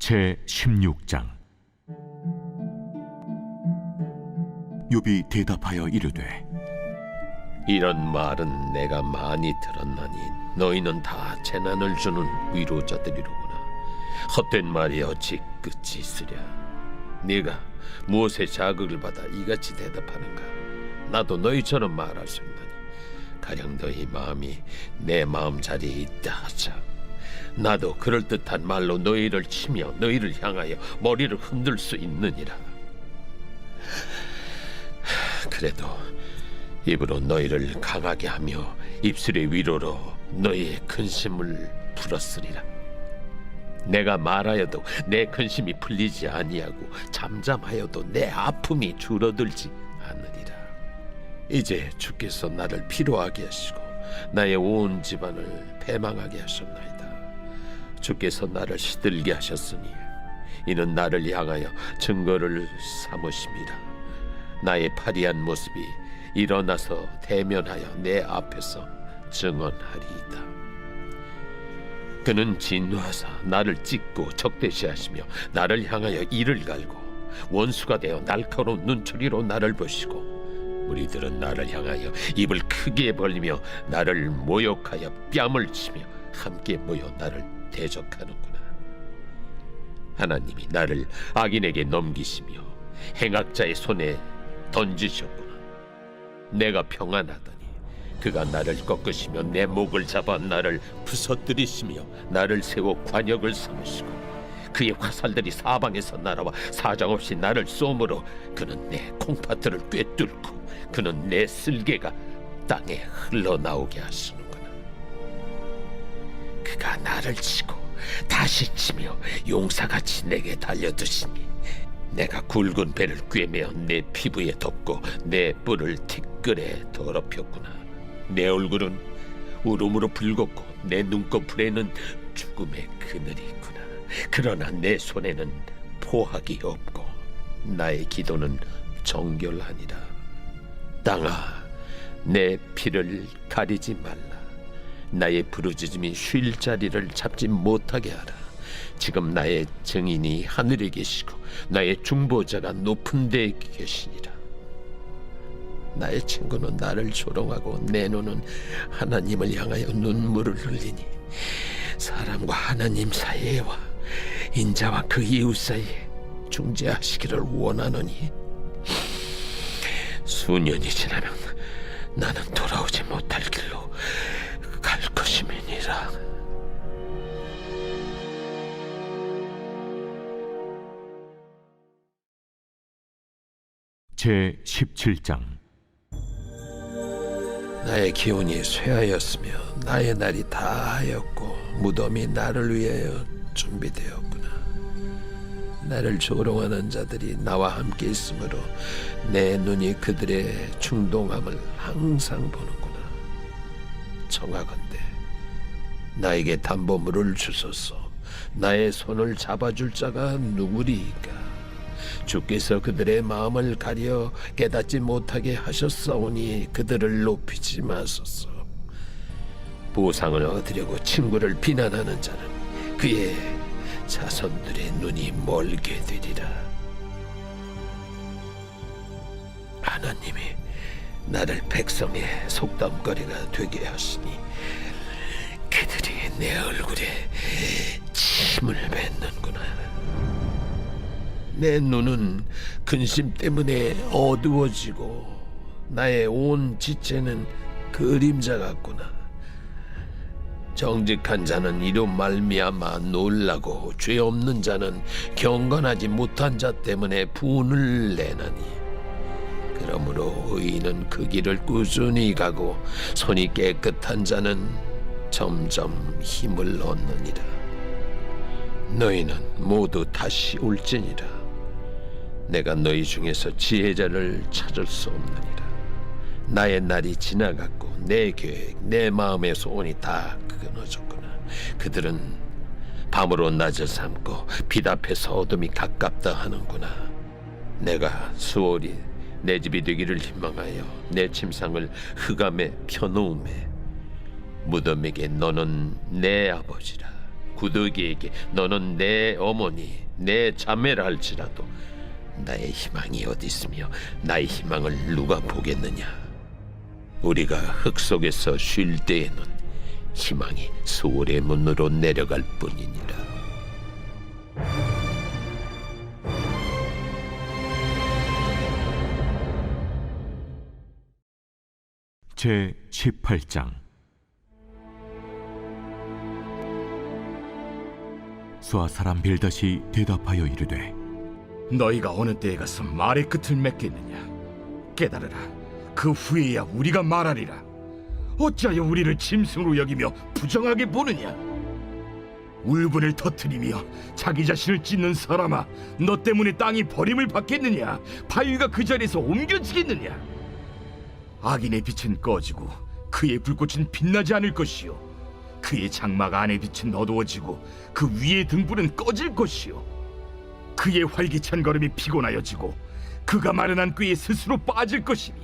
제 16장. 욥이 대답하여 이르되 이런 말은 내가 많이 들었나니 너희는 다 재난을 주는 위로자들이로구나. 헛된 말이 어찌 끝이 있으랴? 네가 무엇에 자극을 받아 이같이 대답하는가? 나도 너희처럼 말할 수 있나니. 가령 너희 마음이 내 마음 자리에 있다 하자 나도 그럴 듯한 말로 너희를 치며 너희를 향하여 머리를 흔들 수 있느니라 그래도 입으로 너희를 강하게 하며 입술의 위로로 너희의 근심을 풀었으리라. 내가 말하여도 내 근심이 풀리지 아니하고 잠잠하여도 내 아픔이 줄어들지 않으리라. 이제 주께서 나를 피로하게 하시고 나의 온 집안을 패망하게 하셨나이다. 주께서 나를 시들게 하셨으니 이는 나를 향하여 증거를 삼으심이라. 나의 파리한 모습이 일어나서 대면하여 내 앞에서 증언하리이다. 그는 진노하사 나를 찢고 적대시하시며 나를 향하여 이를 갈고 원수가 되어 날카로운 눈초리로 나를 보시고 우리들은 나를 향하여 입을 크게 벌리며 나를 모욕하여 뺨을 치며 함께 모여 나를 대적하는구나. 하나님이 나를 악인에게 넘기시며 행악자의 손에 던지셨구나. 내가 평안하더니 그가 나를 꺾으시며 내 목을 잡아 나를 부서뜨리시며 나를 세워 관역을 삼으시고 그의 화살들이 사방에서 날아와 사정없이 나를 쏘므로 그는 내 콩팥들을 꿰뚫고 그는 내 쓸개가 땅에 흘러나오게 하시는 그가 나를 치고 다시 치며 용사같이 내게 달려드시니 내가 굵은 배를 꿰매어 내 피부에 덮고 내 뿔을 티끌에 더럽혔구나. 내 얼굴은 울음으로 붉었고 내 눈꺼풀에는 죽음의 그늘이 있구나. 그러나 내 손에는 포악이 없고 나의 기도는 정결하니라. 땅아, 내 피를 가리지 말라. 나의 부르짖음이 쉴 자리를 잡지 못하게 하라. 지금 나의 증인이 하늘에 계시고 나의 중보자가 높은 데 계시니라. 나의 친구는 나를 조롱하고 내 눈은 하나님을 향하여 눈물을 흘리니 사람과 하나님 사이에와 인자와 그 이웃 사이에 중재하시기를 원하노니 수년이 지나면 나는 돌아오지 못할 길로 갈 것임이니라. 제 17장 나의 기운이 쇠하였으며 나의 날이 다하였고 무덤이 나를 위하여 준비되었구나. 나를 조롱하는 자들이 나와 함께 있으므로 내 눈이 그들의 충동함을 항상 보는구나. 청하건대 나에게 담보물을 주소서. 나의 손을 잡아줄 자가 누구리이까? 주께서 그들의 마음을 가려 깨닫지 못하게 하셨사오니 그들을 높이지 마소서. 보상을 얻으려고 친구를 비난하는 자는 그의 자손들의 눈이 멀게 되리라. 하나님이 나를 백성의 속담거리가 되게 하시니 내 얼굴에 침을 뱉는구나. 내 눈은 근심 때문에 어두워지고 나의 온 지체는 그림자 같구나. 정직한 자는 이로 말미암아 놀라고 죄 없는 자는 경건하지 못한 자 때문에 분을 내나니 그러므로 의인은 그 길을 꾸준히 가고 손이 깨끗한 자는 점점 힘을 얻느니라. 너희는 모두 다시 올지니라. 내가 너희 중에서 지혜자를 찾을 수 없느니라. 나의 날이 지나갔고 내 계획 내 마음의 소원이 다 끊어졌구나. 그들은 밤으로 낮을 삼고 빛 앞에서 어둠이 가깝다 하는구나. 내가 수월이 내 집이 되기를 희망하여 내 침상을 흑암에 펴놓음에 무덤에게 너는 내 아버지라 구더기에게 너는 내 어머니, 내 자매라 할지라도 나의 희망이 어디 있으며 나의 희망을 누가 보겠느냐? 우리가 흙 속에서 쉴 때에는 희망이 소울의 문으로 내려갈 뿐이니라. 제 18장 수아 사람 빌닷이 대답하여 이르되 너희가 어느 때에 가서 말의 끝을 맺겠느냐? 깨달으라. 그 후에야 우리가 말하리라. 어찌하여 우리를 짐승으로 여기며 부정하게 보느냐? 울분을 터뜨리며 자기 자신을 찢는 사람아 너 때문에 땅이 버림을 받겠느냐? 바위가 그 자리에서 옮겨지겠느냐? 악인의 빛은 꺼지고 그의 불꽃은 빛나지 않을 것이요 그의 장막 안의 빛은 어두워지고 그 위의 등불은 꺼질 것이요. 그의 활기찬 걸음이 피곤하여지고 그가 마련한 꾀에 스스로 빠질 것이니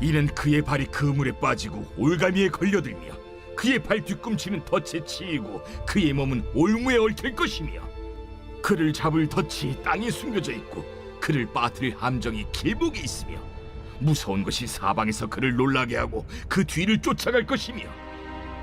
이는 그의 발이 그물에 빠지고 올가미에 걸려들며 그의 발 뒤꿈치는 덫에 치이고 그의 몸은 올무에 얽힐 것이며 그를 잡을 덫이 땅에 숨겨져 있고 그를 빠뜨릴 함정이 길목에 있으며 무서운 것이 사방에서 그를 놀라게 하고 그 뒤를 쫓아갈 것이며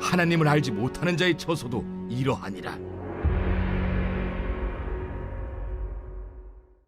하나님을 알지 못하는 자의 처소도 이러하니라